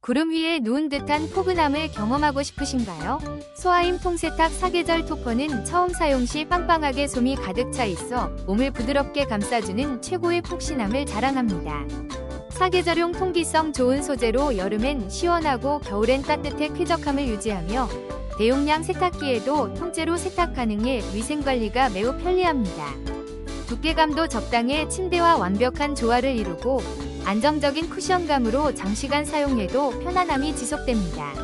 구름 위에 누운 듯한 포근함을 경험하고 싶으신가요? 소아임 통세탁 사계절 토퍼는 처음 사용 시 빵빵하게 솜이 가득 차 있어 몸을 부드럽게 감싸주는 최고의 푹신함을 자랑합니다. 사계절용 통기성 좋은 소재로 여름엔 시원하고 겨울엔 따뜻해 쾌적함을 유지하며 대용량 세탁기에도 통째로 세탁 가능해 위생관리가 매우 편리합니다. 두께감도 적당해 침대와 완벽한 조화를 이루고 안정적인 쿠션감으로 장시간 사용해도 편안함이 지속됩니다.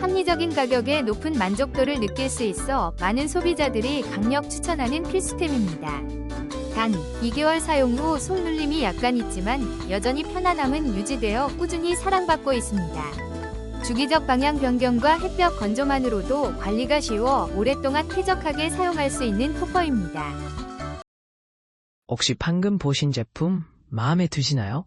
합리적인 가격에 높은 만족도를 느낄 수 있어 많은 소비자들이 강력 추천하는 필수템입니다. 단, 2개월 사용 후 손눌림이 약간 있지만 여전히 편안함은 유지되어 꾸준히 사랑받고 있습니다. 주기적 방향 변경과 햇볕 건조만으로도 관리가 쉬워 오랫동안 쾌적하게 사용할 수 있는 토퍼입니다. 혹시 방금 보신 제품 마음에 드시나요?